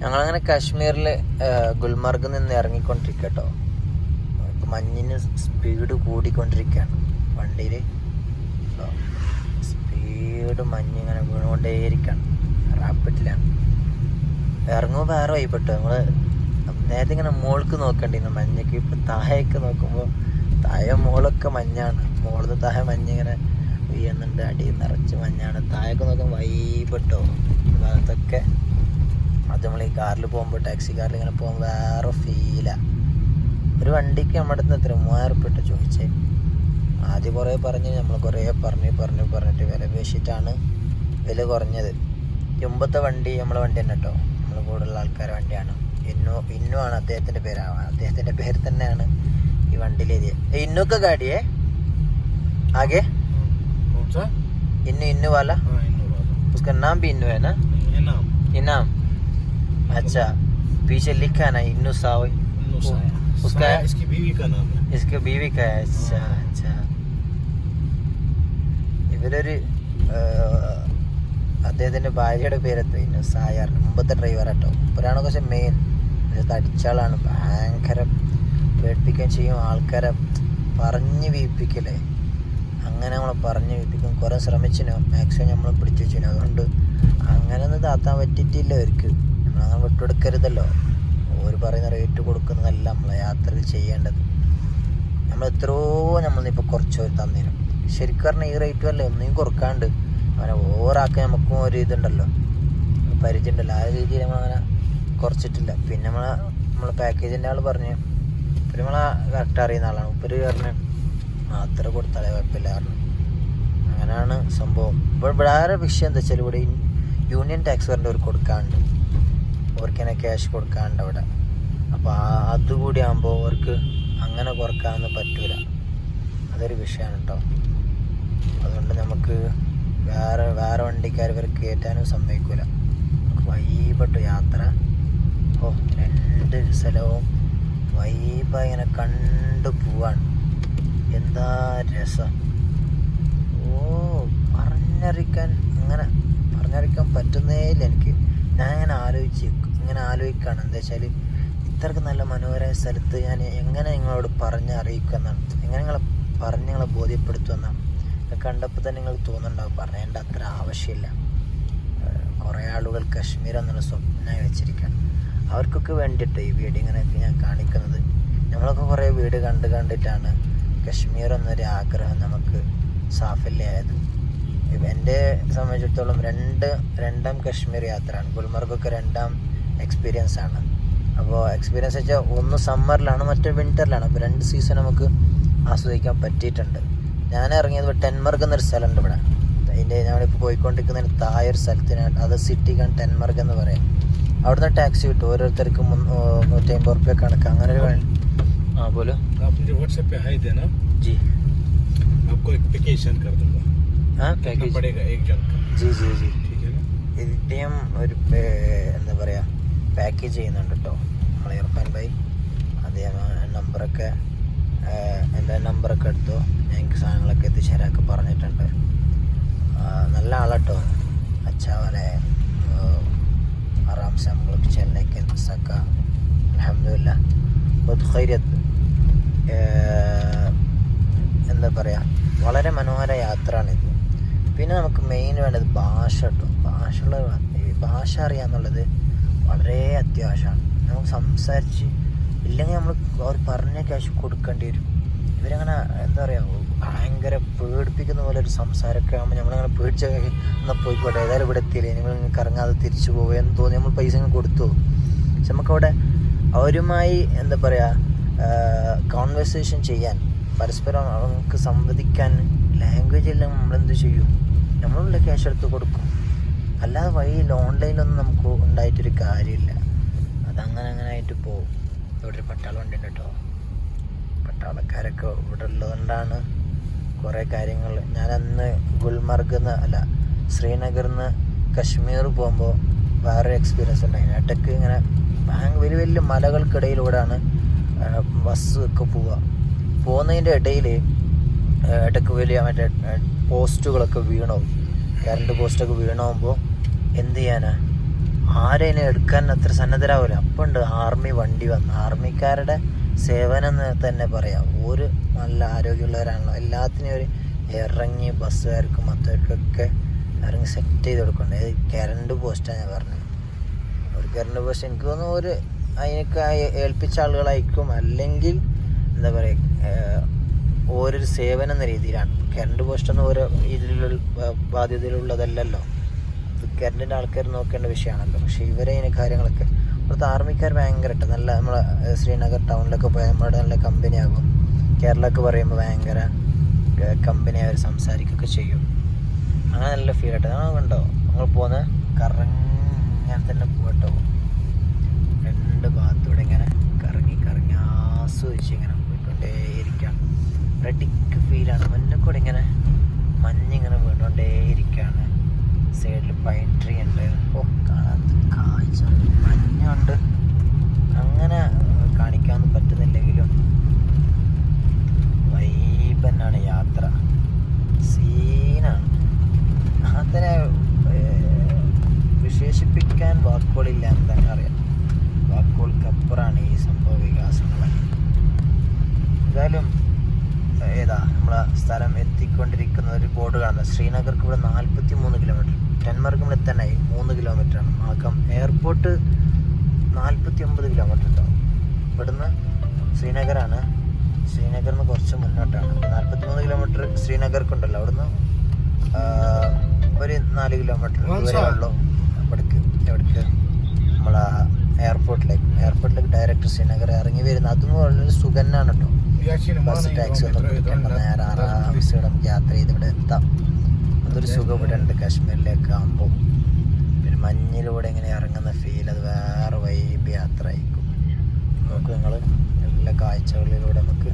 ഞങ്ങളങ്ങനെ കാശ്മീരിൽ ഗുൽമർഗിൽ നിന്ന് ഇറങ്ങിക്കൊണ്ടിരിക്കട്ടോ. മഞ്ഞിന് സ്പീഡ് കൂടിക്കൊണ്ടിരിക്കുകയാണ് വണ്ടിയിൽ സ്പീഡ് മഞ്ഞ് ഇങ്ങനെ വീണുകൊണ്ടേയിരിക്കുകയാണ് റാപ്പിഡിലാണ് ഇറങ്ങുമ്പോൾ വേറെ വൈപ്പെട്ടു നമ്മൾ നേരത്തെ ഇങ്ങനെ മോൾക്ക് നോക്കണ്ടിരുന്നു. മഞ്ഞക്ക് ഇപ്പം താഴേക്ക് നോക്കുമ്പോൾ താഴെ മോളൊക്കെ മഞ്ഞാണ്. മോളിൽ താഴെ മഞ്ഞ് ഇങ്ങനെ വീഴുന്നുണ്ട്. അടിയിൽ നിറച്ച് മഞ്ഞാണ്. താഴേക്ക് നോക്കുമ്പോൾ വൈപ്പെട്ടോ ഭാഗത്തൊക്കെ അത് നമ്മൾ ഈ കാറിൽ പോകുമ്പോൾ ടാക്സി കാറിൽ ഇങ്ങനെ പോകുമ്പോൾ വേറെ ഫീലാ ഒരു വണ്ടിക്ക് നമ്മുടെ അടുത്ത് എത്ര മൂവായിരം ഉറുപ്പിക ഇട്ട് ചോദിച്ചേ ആദ്യം കുറേ പറഞ്ഞ് നമ്മൾ കുറേ പറഞ്ഞ് പറഞ്ഞ് പറഞ്ഞിട്ട് വില പേശിയിട്ടാണ് വില കുറഞ്ഞത് ഈ മുമ്പത്തെ വണ്ടി നമ്മളെ വണ്ടി തന്നെ കേട്ടോ നമ്മൾ കൂടുതലുള്ള ആൾക്കാരുടെ വണ്ടിയാണ് ഇന്നു ഇന്നു ആണ് അദ്ദേഹത്തിൻ്റെ പേരാണ് അദ്ദേഹത്തിൻ്റെ പേര് തന്നെയാണ് ഈ വണ്ടിയിൽ എഴുതിയത് ഇന്നൊക്കെ ഗാഡിയേ ആകെ कौन सा ഇന്നു ഇന്നു വാല हाँ इन्नू वाला उसका नाम भी इन्नू है ना ये नाम इनाम अच्छा पीछे लिखा है ना इन्नू सावई इन्नू वो- साया उसका- साया इसकी बीवी का नाम है इसके बीवी का है अच्छा अच्छा ഇവരൊരു അദ്ദേഹത്തിന്റെ ഭാര്യയുടെ പേരെന്തോ ഇന്നു സായാർ മുമ്പത്തെ ഡ്രൈവർ കേട്ടോ ഇവരാണ് കുറച്ച് മെയിൻ തടിച്ചാളാണ് ഭയങ്കര പേടിപ്പിക്കുകയും ചെയ്യും ആൾക്കാരെ പറഞ്ഞു വീപ്പിക്കലേ അങ്ങനെ നമ്മളെ പറഞ്ഞു വീപ്പിക്കും കുറേ ശ്രമിച്ചിനു മാക്സിമം നമ്മൾ പിടിച്ചു വെച്ചിനു അതുകൊണ്ട് അങ്ങനെ ഒന്നും താത്താൻ പറ്റിയിട്ടില്ല അവർക്ക് നമ്മളങ്ങനെ വിട്ടുകൊടുക്കരുതല്ലോ. ഓര് പറയുന്ന റേറ്റ് കൊടുക്കുന്നതല്ല നമ്മൾ യാത്രയിൽ ചെയ്യേണ്ടത്. നമ്മൾ എത്രയോ നമ്മളിപ്പോൾ കുറച്ച് ഒരു തന്നിരും ശരിക്കും പറഞ്ഞാൽ ഈ റേറ്റും അല്ലേ ഒന്നും കുറക്കാണ്ട് അങ്ങനെ ഓവറാക്കി നമുക്കും ഒരു ഇതുണ്ടല്ലോ. പരിചയം ഉണ്ടല്ലോ ആ രീതിയിൽ നമ്മളങ്ങനെ കുറച്ചിട്ടില്ല. പിന്നെ നമ്മൾ നമ്മളെ പാക്കേജിന്റെ ആൾ പറഞ്ഞു ഇപ്പം നമ്മളെ കറക്റ്റ് അറിയുന്ന ആളാണ്. ഉപ്പര് പറഞ്ഞു അത്ര കൊടുത്താലേ കുഴപ്പമില്ല പറഞ്ഞു. അങ്ങനെയാണ് സംഭവം. ഇപ്പോൾ വേറെ വിഷയം എന്താ വെച്ചാൽ ഇവിടെ യൂണിയൻ ടാക്സ് പറഞ്ഞിട്ട് ഒരു കൊടുക്കാണ്ട് അവർക്കിനെ ക്യാഷ് കൊടുക്കാണ്ട് അവിടെ. അപ്പോൾ അതുകൂടി ആകുമ്പോൾ അവർക്ക് അങ്ങനെ കുറക്കാനൊന്നും പറ്റൂല. അതൊരു വിഷയമാണ് കേട്ടോ അതുകൊണ്ട് നമുക്ക് വേറെ വേറെ വണ്ടിക്കാർ ഇവർ കയറ്റാനും സമ്മതിക്കൂല. നമുക്ക് വൈബട്ട് യാത്ര. ഓ രണ്ട് സ്ഥലവും വൈബ ഇങ്ങനെ കണ്ടു പോവാണ്. എന്താ രസം. ഓ പറഞ്ഞറിയിക്കാൻ അങ്ങനെ പറഞ്ഞറിയിക്കാൻ പറ്റുന്നേ ഇല്ല എനിക്ക്. ഞാൻ ഇങ്ങനെ ആലോചിച്ച് ഇങ്ങനെ ആലോചിക്കുകയാണ് എന്താ വെച്ചാൽ ഇത്രക്ക് നല്ല മനോഹരമായ സ്ഥലത്ത് ഞാൻ എങ്ങനെ നിങ്ങളോട് പറഞ്ഞ് അറിയിക്കുമെന്നാണ്. എങ്ങനെ നിങ്ങളെ പറഞ്ഞ് നിങ്ങളെ ബോധ്യപ്പെടുത്തുമെന്നാണ്. ഇത് കണ്ടപ്പോൾ തന്നെ നിങ്ങൾ തോന്നുന്നുണ്ടാവും. പറയേണ്ട അത്ര ആവശ്യമില്ല. കുറേ ആളുകൾ കശ്മീർ എന്നുള്ള സ്വപ്നമായി വെച്ചിരിക്കുകയാണ്. അവർക്കൊക്കെ വേണ്ടിയിട്ട് ഈ വീട് ഇങ്ങനെയൊക്കെ ഞാൻ കാണിക്കുന്നത്. നമ്മളൊക്കെ കുറേ വീട് കണ്ട് കണ്ടിട്ടാണ് കശ്മീർ എന്നൊരു ആഗ്രഹം നമുക്ക് സാഫല്യമായത് എന്റെ സംബന്ധിച്ചിടത്തോളം രണ്ട് രണ്ടാം കശ്മീർ യാത്രയാണ്. ഗുൽമർഗൊക്കെ രണ്ടാം എക്സ്പീരിയൻസ് ആണ് അപ്പോൾ എക്സ്പീരിയൻസ് വെച്ചാൽ ഒന്ന് സമ്മറിലാണ് മറ്റേ വിൻ്ററിലാണ് അപ്പോൾ രണ്ട് സീസൺ നമുക്ക് ആസ്വദിക്കാൻ പറ്റിയിട്ടുണ്ട് ഞാൻ ഇറങ്ങിയത് ടെൻമർഗ് എന്നൊരു സ്ഥലമുണ്ട് ഇവിടെ അതിൻ്റെ ഞങ്ങളിപ്പോൾ പോയിക്കൊണ്ടിരിക്കുന്നതിന് താഴെ ഒരു സ്ഥലത്തിനാണ് അത് സിറ്റിക്കാൻ ടെൻമർഗ് എന്ന് പറയും അവിടുന്ന് ടാക്സി കിട്ടും ഓരോരുത്തർക്ക് നൂറ്റി അമ്പത് റുപ്യ കണക്ക് അങ്ങനെ ഒരു വഴി- ആ പോലും आप मुझे व्हाट्सएप पे हाई देना ജി आपको एक पैकेज कर दूंगा ആ कितना പാക്കേജ് पड़ेगा एक जन का ജി ജി ജി ठीक है ना ഇതിൻ്റെയും ഒരു പേ- എന്താ പറയുക പാക്കേജ് ചെയ്യുന്നുണ്ട് കേട്ടോ നമ്മൾ ഇർഫാൻ ഭായി. അദ്ദേഹം നമ്പറൊക്കെ എന്റെ നമ്പറൊക്കെ എടുത്തു. ഞങ്ങൾക്ക് സാധനങ്ങളൊക്കെ എത്തിച്ചേരാക്ക് പറഞ്ഞിട്ടുണ്ട്. നല്ല ആളാട്ടോ അച്ഛാവലെ ആറാം നമ്മൾക്ക് ചെന്നൈക്ക് സക്ക. അലഹമില്ല ബുദ്ധൈര്യത്ത് എന്താ പറയുക വളരെ മനോഹര യാത്രയാണിത്. പിന്നെ നമുക്ക് മെയിൻ വേണ്ടത് ഭാഷ കേട്ടോ ഭാഷ ഭാഷ അറിയാന്നുള്ളത് വളരെ അത്യാവശ്യമാണ്. നമുക്ക് സംസാരിച്ച് ഇല്ലെങ്കിൽ നമ്മൾ അവർ പറഞ്ഞ ക്യാഷ് കൊടുക്കേണ്ടി വരും. ഇവരങ്ങനെ എന്താ പറയുക ഭയങ്കര പേടിപ്പിക്കുന്ന പോലെ ഒരു സംസാരമൊക്കെ ആകുമ്പോൾ നമ്മളങ്ങനെ പേടിച്ച എന്നാൽ പോയിക്കോട്ടെ ഏതായാലും ഇവിടെ എത്തിയില്ലേ നിങ്ങൾ ഇറങ്ങാതെ തിരിച്ചു പോകുക എന്ന് തോന്നി നമ്മൾ പൈസ ഇങ്ങനെ കൊടുത്തു. പക്ഷെ നമുക്കവിടെ അവരുമായി എന്താ പറയുക കോൺവെർസേഷൻ ചെയ്യാൻ പരസ്പരം നമുക്ക് സംവദിക്കാൻ ലാംഗ്വേജ് എല്ലാം നമ്മളെന്ത് ചെയ്യും? നമ്മളുള്ള ക്യാഷ് എടുത്ത് കൊടുക്കും. അല്ലാതെ വഴിയിൽ ഓൺലൈനിലൊന്നും നമുക്ക് ഉണ്ടായിട്ടൊരു കാര്യമില്ല. അതങ്ങനെ അങ്ങനെ ആയിട്ട് പോകും ഇവിടെ ഒരു പട്ടാളം ഉണ്ട് കേട്ടോ പട്ടാളക്കാരൊക്കെ ഇവിടെ ഉള്ളതുകൊണ്ടാണ് കുറേ കാര്യങ്ങൾ. ഞാൻ അന്ന് ഗുൽമർഗ് എന്ന് അല്ല ശ്രീനഗറിൽ നിന്ന് കശ്മീർ പോകുമ്പോൾ വേറൊരു എക്സ്പീരിയൻസ് ഉണ്ടായി ഇടയ്ക്ക് ഇങ്ങനെ വലിയ വലിയ മലകൾക്കിടയിലൂടെയാണ് ബസ് ഒക്കെ പോവുക. പോകുന്നതിന്റെ ഇടയിൽ ഇടയ്ക്ക് വലിയ മറ്റേ പോസ്റ്റുകളൊക്കെ വീണോ കറണ്ട് പോസ്റ്റൊക്കെ വീണാകുമ്പോൾ എന്ത് ചെയ്യാനാ? ആരെയും എടുക്കാൻ അത്ര സന്നദ്ധരാവില്ല അപ്പം ഉണ്ട് ആർമി വണ്ടി വന്ന്. ആർമിക്കാരുടെ സേവനം എന്ന് തന്നെ പറയാം. ഒരു നല്ല ആരോഗ്യമുള്ളവരാണല്ലോ. എല്ലാത്തിനും ഒരു ഇറങ്ങി ബസ്സുകാർക്കും മറ്റവർക്കൊക്കെ ഇറങ്ങി സെറ്റ് ചെയ്ത് കൊടുക്കണ്ടേ? ഇത് കറണ്ട് പോസ്റ്റാണ് ഞാൻ പറഞ്ഞത്. ഒരു കറണ്ട് പോസ്റ്റ് എനിക്ക് തോന്നുന്നു ഒരു അതിനൊക്കെ ഏൽപ്പിച്ച ആളുകളായിരിക്കും. അല്ലെങ്കിൽ എന്താ പറയുക ഓരോരു സേവനം എന്ന രീതിയിലാണ്. കറണ്ട് പോസ്റ്റ് ഒന്നും ഓരോ ഇതിലുള്ള ബാധ്യതയിലുള്ളതല്ലല്ലോ. അത് കറണ്ടിന്റെ ആൾക്കാർ നോക്കേണ്ട വിഷയമാണല്ലോ. പക്ഷേ ഇവരെ ഇതിന് കാര്യങ്ങളൊക്കെ ഇവിടുത്തെ ആർമിക്കാർ ഭയങ്കരമായിട്ട് നല്ല നമ്മളെ ശ്രീനഗർ ടൗണിലൊക്കെ പോയാൽ നമ്മുടെ നല്ല കമ്പനിയാകും കേരളമൊക്കെ പറയുമ്പോൾ ഭയങ്കര കമ്പനി അവർ സംസാരിക്കുകയൊക്കെ ചെയ്യും. അങ്ങനെ നല്ല ഫീൽ ആയിട്ട്. ഉണ്ടോ കണ്ടോ? നമ്മൾ പോകുന്ന കറങ്ങാൻ തന്നെ പോകട്ടോ ರೆಡ್ಡಿ സ്ഥലം എത്തിക്കൊണ്ടിരിക്കുന്ന ഒരു ബോർഡ് കാണുന്നത്. ശ്രീനഗർക്ക് ഇവിടെ നാൽപ്പത്തി മൂന്ന് കിലോമീറ്റർ ടെൻമാർക്ക് ഇവിടെ തന്നെ മൂന്ന് കിലോമീറ്റർ ആണ്. ആക്കം എയർപോർട്ട് നാൽപ്പത്തി ഒമ്പത് കിലോമീറ്റർ ഉണ്ടാവും ഇവിടുന്ന് ശ്രീനഗറാണ് ശ്രീനഗറിന് കുറച്ച് മുന്നോട്ടാണ്. നാൽപ്പത്തി മൂന്ന് കിലോമീറ്റർ ശ്രീനഗർക്കുണ്ടല്ലോ. അവിടുന്ന് ഒരു നാല് കിലോമീറ്റർ ദൂരമേ ഉള്ളൂ. എവിടേക്ക് എവിടേക്ക് നമ്മളെ എയർപോർട്ടിലേക്ക് എയർപോർട്ടിലേക്ക് ഡയറക്റ്റ് ശ്രീനഗർ ഇറങ്ങി വരുന്നത്. അതും വളരെ സുഖന്നാണ് കേട്ടോ ബസ് ടാക്സി ഒന്നും പിടിക്കണ്ട നേരെ നമുക്ക് യാത്ര ചെയ്ത് ഇവിടെ എത്താം. അതൊരു സുഖം ഇവിടെ ഉണ്ട്. കാശ്മീരിലേക്ക് ആകുമ്പോൾ പിന്നെ മഞ്ഞിലൂടെ ഇങ്ങനെ ഇറങ്ങുന്ന ഫീൽ അത് വേറെ വൈബ് യാത്ര ആയിരിക്കും നമുക്ക് നിങ്ങൾ നല്ല കാഴ്ചകളിലൂടെ നമുക്ക്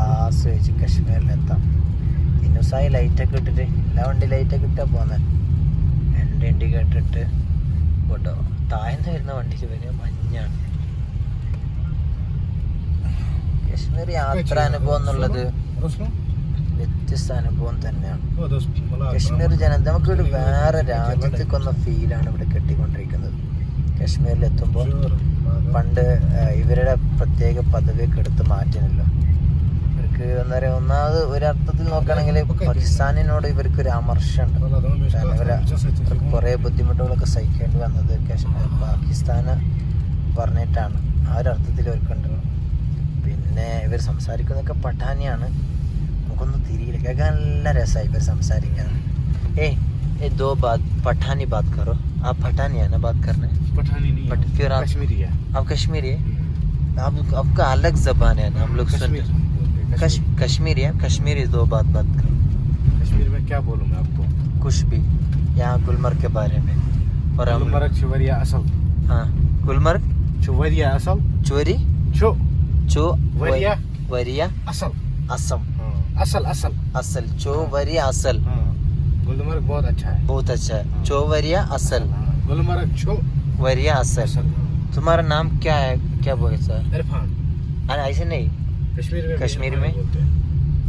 ആസ്വദിച്ച് കാശ്മീരിലെത്താം ഇന്നുസായി ലൈറ്റൊക്കെ ഇട്ടിട്ട് എല്ലാ വണ്ടി ലൈറ്റൊക്കെ ഇട്ടാ പോകുന്നത് എന്റെ ഇൻഡിക്കേറ്റർ ഇട്ട് കേട്ടോ താഴ്ന്നു വരുന്ന വണ്ടിക്ക് വലിയ മഞ്ഞാണ്. കാശ്മീർ യാത്ര അനുഭവം എന്നുള്ളത് വ്യത്യസ്ത അനുഭവം തന്നെയാണ്. കശ്മീർ ജനത നമുക്കൊരു വേറെ രാജ്യത്തേക്കൊന്ന ഫീലാണ് ഇവിടെ കെട്ടിക്കൊണ്ടിരിക്കുന്നത്. കശ്മീരിൽ എത്തുമ്പോൾ പണ്ട് ഇവരുടെ പ്രത്യേക പദവിയൊക്കെ എടുത്ത് മാറ്റുന്നല്ലോ ഇവർക്ക് എന്താ പറയുക ഒന്നാമത് ഒരർത്ഥത്തിൽ നോക്കുകയാണെങ്കിൽ പാകിസ്ഥാനിനോട് ഇവർക്ക് ഒരു അമർഷമുണ്ട് കാരണം ഇവരെ കുറേ ബുദ്ധിമുട്ടുകളൊക്കെ സഹിക്കേണ്ടി വന്നത് കശ്മീർ പാകിസ്ഥാന് പറഞ്ഞിട്ടാണ്. ആ ഒരു അർത്ഥത്തിൽ ഇവർക്കുണ്ട്. പിന്നെ ഇവർ സംസാരിക്കുന്നതൊക്കെ പഠാനിയാണ് നമുക്കൊന്നും തിരിയില്ല കേൾക്കാൻ നല്ല രസമായി ഇവർ സംസാരിക്കാൻ ഏയ് ए दो बात पठानी बात करो आप पठानी है ना बात करने पठानी नहीं बट फिर आप- कश्मीरी है आप कश्मीरी है आप आपका अलग जबान है ना हम लोग सुन कश्मीर बोलते हैं, कश, कश्मीर कश्मीरी है कश्मीरी दो बात बात करो कश्मीर में क्या बोलूं मैं आपको कुछ भी यहाँ गुलमर्ग के बारे में और हम गुलमर्ग चुवरिया असल हाँ गुलमर्ग चुवरिया असल चोरी चो चो वरिया वरिया असल असम असल असल असल चो वरिया असल गुलमर्ग बहुत अच्छा है बहुत अच्छा है चो वरिया असल गुलमर्ग छो वरिया असल तुम्हारा नाम क्या है क्या बोले सर इरफान अरे ऐसे नहीं कश्मीर में कश्मीर में?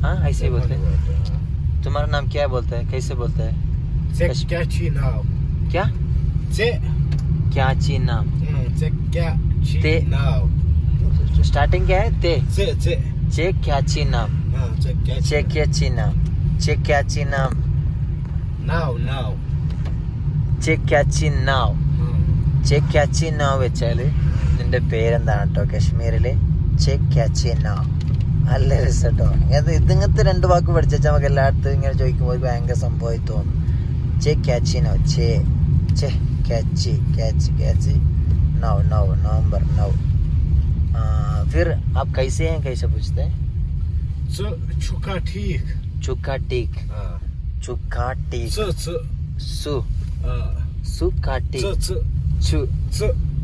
हाँ ऐसे ही बोलते हैं तुम्हारा नाम क्या बोलते हैं कैसे बोलते हैं क्या ची नाव क्या से क्या ची नाम से क्या ची नाव स्टार्टिंग क्या है ते से से चे क्या ची नाम हाँ से क्या चे क्या ची नाम चे क्या ची नाम नाव नाव चे क्या ची नाव हाँ ചെ ക്യാച്ചി നാവ് വെച്ചാല് നിന്റെ പേരെന്താണ് കേട്ടോ കാശ്മീരില് ചെ ക്യാച്ചി നാവ് നല്ല രസം കേട്ടോ അത് ഇതിങ്ങനത്തെ രണ്ട് വാക്ക് പഠിച്ചാൽ നമുക്ക് എല്ലായിടത്തും ഇങ്ങനെ ചോദിക്കുമ്പോൾ ഒരു ഭയങ്കര സംഭവമായി തോന്നും ചെ ക്യാച്ചി നാവ് ചെ ചെ ക്യാച്ചി ക്യാച്ച് ക്യാച്ച് नौ नौ नवंबर नौ आ, फिर आप कैसे हैं कैसे पूछते हैं चुका ठीक चुका ठीक चुका ठीक सु सु का ठीक छु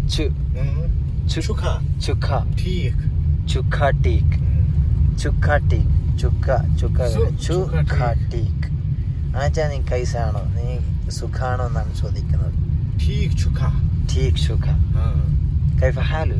छु चुका चुका ठीक चुका ठीक चुका ठीक ചുക്ക ചുക്ക ചുക്ക ടീക്ക് എന്നുവെച്ചാൽ നീ കൈസാണോ നീ സുഖാണോ എന്നാണ് ചോദിക്കുന്നത് ടീക്ക് ചുക്ക ടീക്ക് ചുക്ക കൈഫ ഹാലു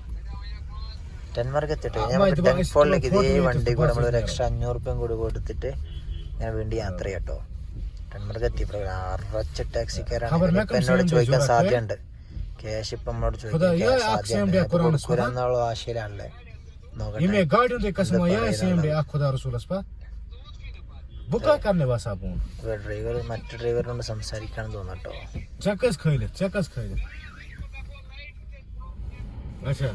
wonu mutat kya bonus. നല്ല രസമാട്ടോ കേൾക്കാന് ടെൻമാർക്ക് എത്തിട്ടോ ആ, നമുക്ക് ഇത് ടെൻഫോളിലേക്ക് ഫോട്ടോ ഇതേ എടുത്ത് വണ്ടി കൂടെ നമ്മൾ ഒരു പാസ് എക്സ്ട്രാ അഞ്ഞൂറ് രൂപയും കൂടി കൊടുത്തിട്ട് ഇങ്ങനെ വേണ്ടി യാത്ര ചെയ്യട്ടോ ടെൻമാർക്ക് എത്തിയപ്പോൾ അറച്ച ഖബർ ടാക്സിക്കാരാണ് में ഇപ്പൊ कम എന്നോട് से कम ചോദിക്കാൻ जो സാധ്യതയുണ്ട് ക്യാഷ് ഇപ്പൊ നമ്മളോട് खुदा, ചോദിക്കാൻ ये cash आँख से हम സാധ്യതയുണ്ട് भी അപ്പൊ कुरान കൊടുക്കൂലെന്നുള്ള ആശയിലാണല്ലേ നോക്കട്ടെ Ime गाड़ी de kasma Inde ya parayla sim de lang. akhuda rasul aspa. Buka karne bas apun. Driver മറ്റു ഡ്രൈവറിനോട് സംസാരിക്കാന്ന് തോന്നട്ടോ Chakas khaile, chakas khaile. Acha.